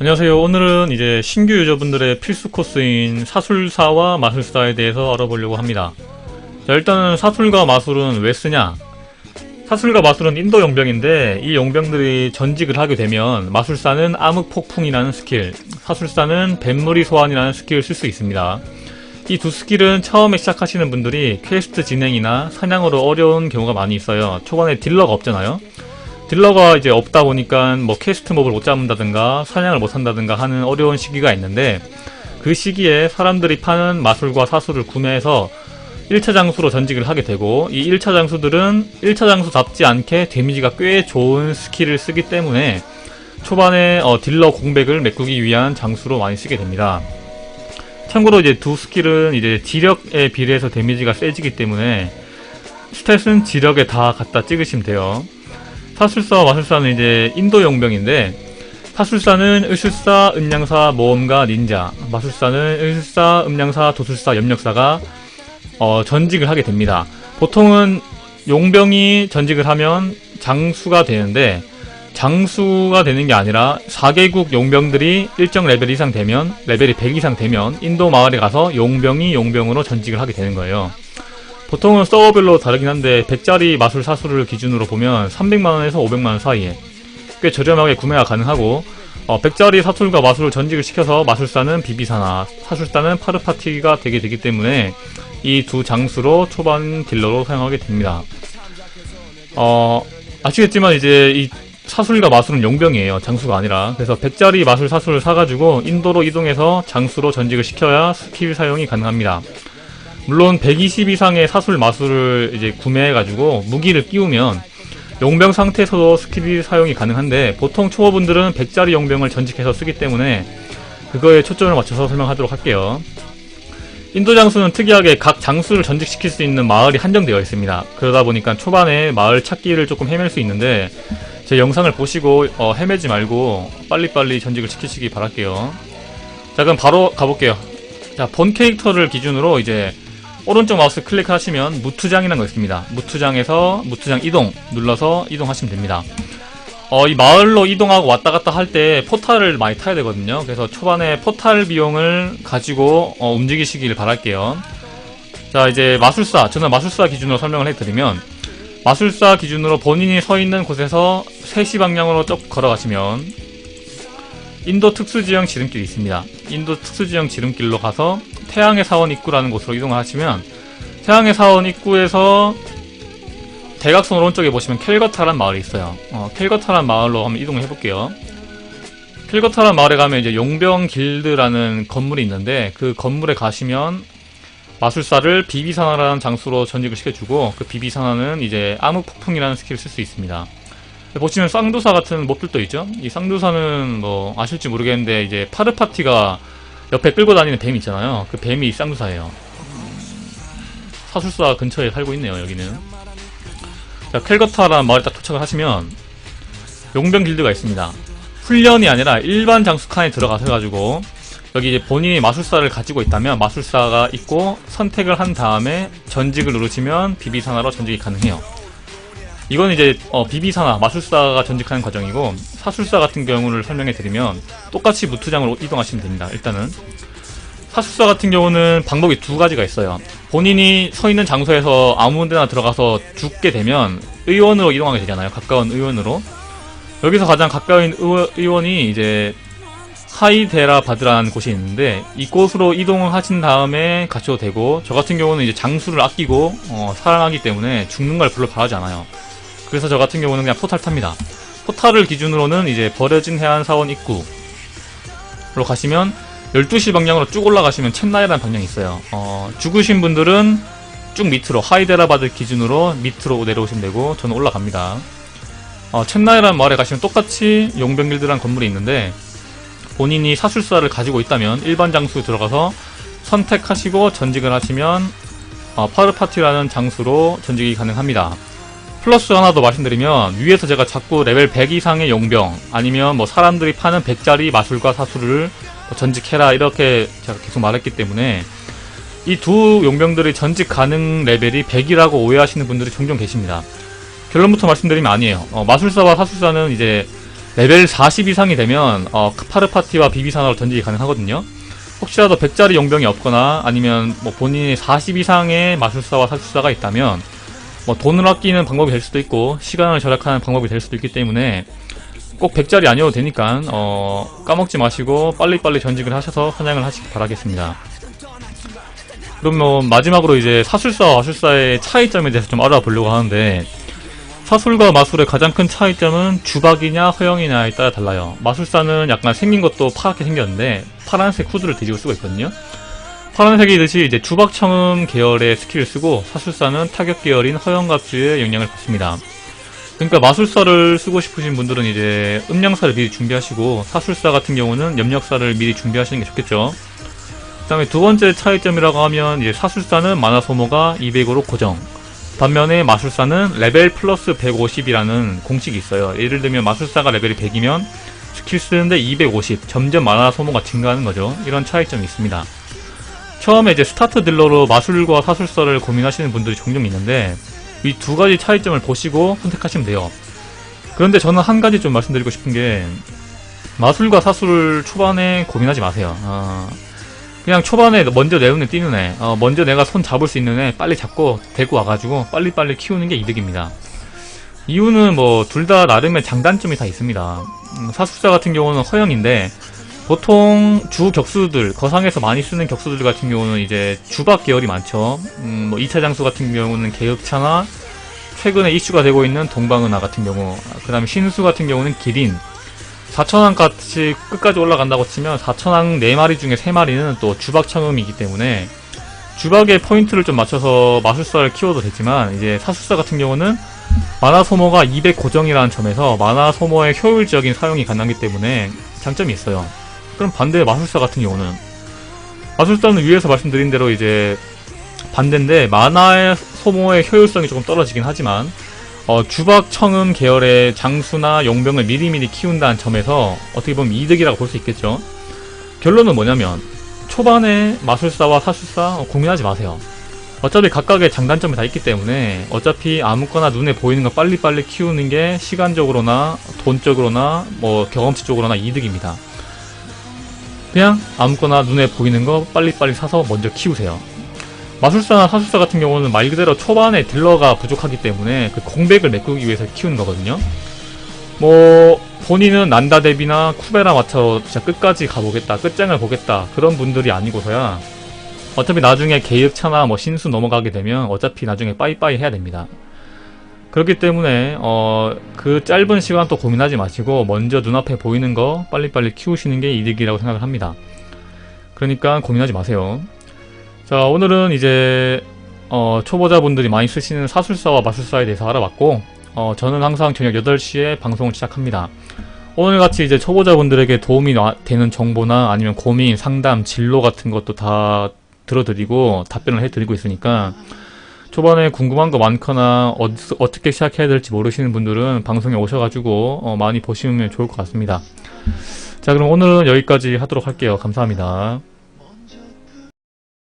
안녕하세요. 오늘은 이제 신규 유저분들의 필수 코스인 사술사와 마술사에 대해서 알아보려고 합니다. 자, 일단은 사술과 마술은 왜 쓰냐? 사술과 마술은 인도 용병인데 이 용병들이 전직을 하게 되면 마술사는 암흑 폭풍이라는 스킬, 사술사는 뱀무리 소환이라는 스킬을 쓸 수 있습니다. 이 두 스킬은 처음에 시작하시는 분들이 퀘스트 진행이나 사냥으로 어려운 경우가 많이 있어요. 초반에 딜러가 없잖아요. 딜러가 이제 없다 보니까 뭐 퀘스트 몹을 못 잡는다든가 사냥을 못 한다든가 하는 어려운 시기가 있는데 그 시기에 사람들이 파는 마술과 사술을 구매해서 1차 장수로 전직을 하게 되고 이 1차 장수들은 1차 장수답지 않게 데미지가 꽤 좋은 스킬을 쓰기 때문에 초반에 어, 딜러 공백을 메꾸기 위한 장수로 많이 쓰게 됩니다. 참고로 이제 두 스킬은 이제 지력에 비례해서 데미지가 세지기 때문에 스탯은 지력에 다 갖다 찍으시면 돼요. 사술사와 마술사는 이제 인도 용병인데 사술사는 의술사, 음량사, 모험가, 닌자 마술사는 의술사, 음량사, 도술사, 염력사가 어, 전직을 하게 됩니다. 보통은 용병이 전직을 하면 장수가 되는데 장수가 되는 게 아니라 4개국 용병들이 일정 레벨 이상 되면 레벨이 100 이상 되면 인도 마을에 가서 용병이 용병으로 전직을 하게 되는 거예요. 보통은 서버별로 다르긴 한데 100짜리 마술 사술을 기준으로 보면 300만원에서 500만원 사이에 꽤 저렴하게 구매가 가능하고 어, 100짜리 사술과 마술을 전직을 시켜서 마술사는 비비사나 사술사는 파르파티가 되게 되기 때문에 이 두 장수로 초반 딜러로 사용하게 됩니다. 어, 아시겠지만 이제 이 사술과 마술은 용병이에요. 장수가 아니라. 그래서 100짜리 마술 사술을 사가지고 인도로 이동해서 장수로 전직을 시켜야 스킬 사용이 가능합니다. 물론 120 이상의 사술 마술을 이제 구매해가지고 무기를 끼우면 용병 상태에서도 스킬이 사용이 가능한데 보통 초보분들은 100짜리 용병을 전직해서 쓰기 때문에 그거에 초점을 맞춰서 설명하도록 할게요. 인도 장수는 특이하게 각 장수를 전직시킬 수 있는 마을이 한정되어 있습니다. 그러다 보니까 초반에 마을 찾기를 조금 헤맬 수 있는데 제 영상을 보시고 어, 헤매지 말고 빨리빨리 전직을 시키시기 바랄게요. 자 그럼 바로 가볼게요. 자 본 캐릭터를 기준으로 이제 오른쪽 마우스 클릭하시면 무투장이라는 거 있습니다. 무투장에서 무투장 이동 눌러서 이동하시면 됩니다. 어, 이 마을로 이동하고 왔다 갔다 할 때 포탈을 많이 타야 되거든요. 그래서 초반에 포탈 비용을 가지고 어, 움직이시길 바랄게요. 자, 이제 마술사. 저는 마술사 기준으로 설명을 해드리면 마술사 기준으로 본인이 서 있는 곳에서 3시 방향으로 쭉 걸어가시면 인도 특수지형 지름길이 있습니다. 인도 특수지형 지름길로 가서 태양의 사원 입구라는 곳으로 이동하시면 태양의 사원 입구에서 대각선 오른쪽에 보시면 켈거타란 마을이 있어요. 어, 켈거타란 마을로 한번 이동을 해볼게요. 켈거타란 마을에 가면 이제 용병 길드라는 건물이 있는데 그 건물에 가시면 마술사를 비비사나라는 장수로 전직을 시켜주고 그 비비사나는 이제 암흑 폭풍이라는 스킬을 쓸 수 있습니다. 보시면 쌍두사 같은 몹들도 있죠. 이 쌍두사는 뭐 아실지 모르겠는데 이제 파르파티가 옆에 끌고 다니는 뱀 있잖아요. 그 뱀이 쌍두사예요. 사술사 근처에 살고 있네요. 여기는. 자, 켈거타라는 마을에 딱 도착을 하시면 용병 길드가 있습니다. 훈련이 아니라 일반 장수 칸에 들어가서 가지고 여기 이제 본인이 마술사를 가지고 있다면 마술사가 있고 선택을 한 다음에 전직을 누르시면 비비사나로 전직이 가능해요. 이건 이제 어, 비비사나 마술사가 전직하는 과정이고 사술사 같은 경우를 설명해 드리면 똑같이 무투장으로 이동하시면 됩니다. 일단은 사술사 같은 경우는 방법이 두 가지가 있어요. 본인이 서 있는 장소에서 아무 데나 들어가서 죽게 되면 의원으로 이동하게 되잖아요. 가까운 의원으로. 여기서 가장 가까운 의원이 이제 하이데라 바드라는 곳이 있는데 이곳으로 이동을 하신 다음에 가셔도 되고 저 같은 경우는 이제 장수를 아끼고 어, 사랑하기 때문에 죽는 걸 별로 바라지 않아요. 그래서 저 같은 경우는 그냥 포탈 탑니다. 포탈을 기준으로는 이제 버려진 해안 사원 입구로 가시면 12시 방향으로 쭉 올라가시면 첸나이라는 방향이 있어요. 어, 죽으신 분들은 쭉 밑으로 하이데라바드 기준으로 밑으로 내려오시면 되고 저는 올라갑니다. 어, 첸나이라는 마을에 가시면 똑같이 용병길드라는 건물이 있는데 본인이 사술사를 가지고 있다면 일반 장수 들어가서 선택하시고 전직을 하시면 어, 파르파티라는 장수로 전직이 가능합니다. 플러스 하나 더 말씀드리면 위에서 제가 자꾸 레벨 100 이상의 용병 아니면 뭐 사람들이 파는 100짜리 마술과 사술을 뭐 전직해라 이렇게 제가 계속 말했기 때문에 이 두 용병들이 전직 가능 레벨이 100이라고 오해하시는 분들이 종종 계십니다. 결론부터 말씀드리면 아니에요. 어, 마술사와 사술사는 이제 레벨 40 이상이 되면 어, 카파르파티와 비비사나로 던지기 가능하거든요. 혹시라도 100짜리 용병이 없거나 아니면 뭐 본인이 40 이상의 마술사와 사술사가 있다면 뭐 돈을 아끼는 방법이 될 수도 있고 시간을 절약하는 방법이 될 수도 있기 때문에 꼭 100짜리 아니어도 되니까 어, 까먹지 마시고 빨리빨리 전직을 하셔서 사냥을 하시기 바라겠습니다. 그럼 뭐 마지막으로 이제 사술사와 마술사의 차이점에 대해서 좀 알아보려고 하는데 사술과 마술의 가장 큰 차이점은 주박이냐 허영이냐에 따라 달라요. 마술사는 약간 생긴 것도 파랗게 생겼는데 파란색 후드를 뒤집어 쓰고 있거든요. 파란색이듯이 이제 주박청음 계열의 스킬을 쓰고 사술사는 타격 계열인 허영갑주의 영향을 받습니다. 그러니까 마술사를 쓰고 싶으신 분들은 이제 음량사를 미리 준비하시고 사술사 같은 경우는 염력사를 미리 준비하시는 게 좋겠죠. 그 다음에 두 번째 차이점이라고 하면 이제 사술사는 마나 소모가 200으로 고정. 반면에 마술사는 레벨 플러스 150이라는 공식이 있어요. 예를 들면 마술사가 레벨이 100이면 스킬 쓰는데 250, 점점 마나 소모가 증가하는 거죠. 이런 차이점이 있습니다. 처음에 이제 스타트 딜러로 마술과 사술사를 고민하시는 분들이 종종 있는데 이 두 가지 차이점을 보시고 선택하시면 돼요. 그런데 저는 한 가지 좀 말씀드리고 싶은 게 마술과 사술을 초반에 고민하지 마세요. 어, 그냥 초반에 먼저 내 눈에 띄는 애, 어, 먼저 내가 손 잡을 수 있는 애 빨리 잡고 데리고 와가지고 빨리빨리 키우는 게 이득입니다. 이유는 뭐 둘 다 나름의 장단점이 다 있습니다. 음, 사술사 같은 경우는 허영인데 보통 주 격수들 거상에서 많이 쓰는 격수들 같은 경우는 이제 주박 계열이 많죠. 음, 뭐 2차 장수 같은 경우는 개혁차나 최근에 이슈가 되고 있는 동방은하 같은 경우, 그 다음에 신수 같은 경우는 기린, 4천왕 같이 끝까지 올라간다고 치면 4천왕 4마리 중에 3마리는 또 주박 청음이기 때문에 주박에 포인트를 좀 맞춰서 마술사를 키워도 되지만 이제 사술사 같은 경우는 마나 소모가 200 고정이라는 점에서 마나 소모의 효율적인 사용이 가능하기 때문에 장점이 있어요. 그럼 반대 마술사 같은 경우는 마술사는 위에서 말씀드린 대로 이제 반대인데 마나의 소모의 효율성이 조금 떨어지긴 하지만 어, 주박 청음 계열의 장수나 용병을 미리미리 키운다는 점에서 어떻게 보면 이득이라고 볼 수 있겠죠. 결론은 뭐냐면 초반에 마술사와 사술사 어, 고민하지 마세요. 어차피 각각의 장단점이 다 있기 때문에 어차피 아무거나 눈에 보이는 거 빨리빨리 키우는 게 시간적으로나 돈적으로나 뭐 경험치 적으로나 이득입니다. 그냥 아무거나 눈에 보이는 거 빨리빨리 사서 먼저 키우세요. 마술사나 사술사 같은 경우는 말 그대로 초반에 딜러가 부족하기 때문에 그 공백을 메꾸기 위해서 키우는 거거든요. 뭐 본인은 난다 대비나 쿠베라 마차로 진짜 끝까지 가보겠다, 끝장을 보겠다 그런 분들이 아니고서야 어차피 나중에 계획차나 뭐 신수 넘어가게 되면 어차피 나중에 빠이빠이 해야 됩니다. 그렇기 때문에 어, 그 짧은 시간 또 고민하지 마시고 먼저 눈앞에 보이는 거 빨리빨리 키우시는 게 이득이라고 생각을 합니다. 그러니까 고민하지 마세요. 자 오늘은 이제 어, 초보자분들이 많이 쓰시는 사술사와 마술사에 대해서 알아봤고 어, 저는 항상 저녁 8시에 방송을 시작합니다. 오늘같이 이제 초보자분들에게 도움이 나- 되는 정보나 아니면 고민, 상담, 진로 같은 것도 다 들어드리고 답변을 해드리고 있으니까 초반에 궁금한 거 많거나 어, 어떻게 시작해야 될지 모르시는 분들은 방송에 오셔가지고 어, 많이 보시면 좋을 것 같습니다. 자 그럼 오늘은 여기까지 하도록 할게요. 감사합니다.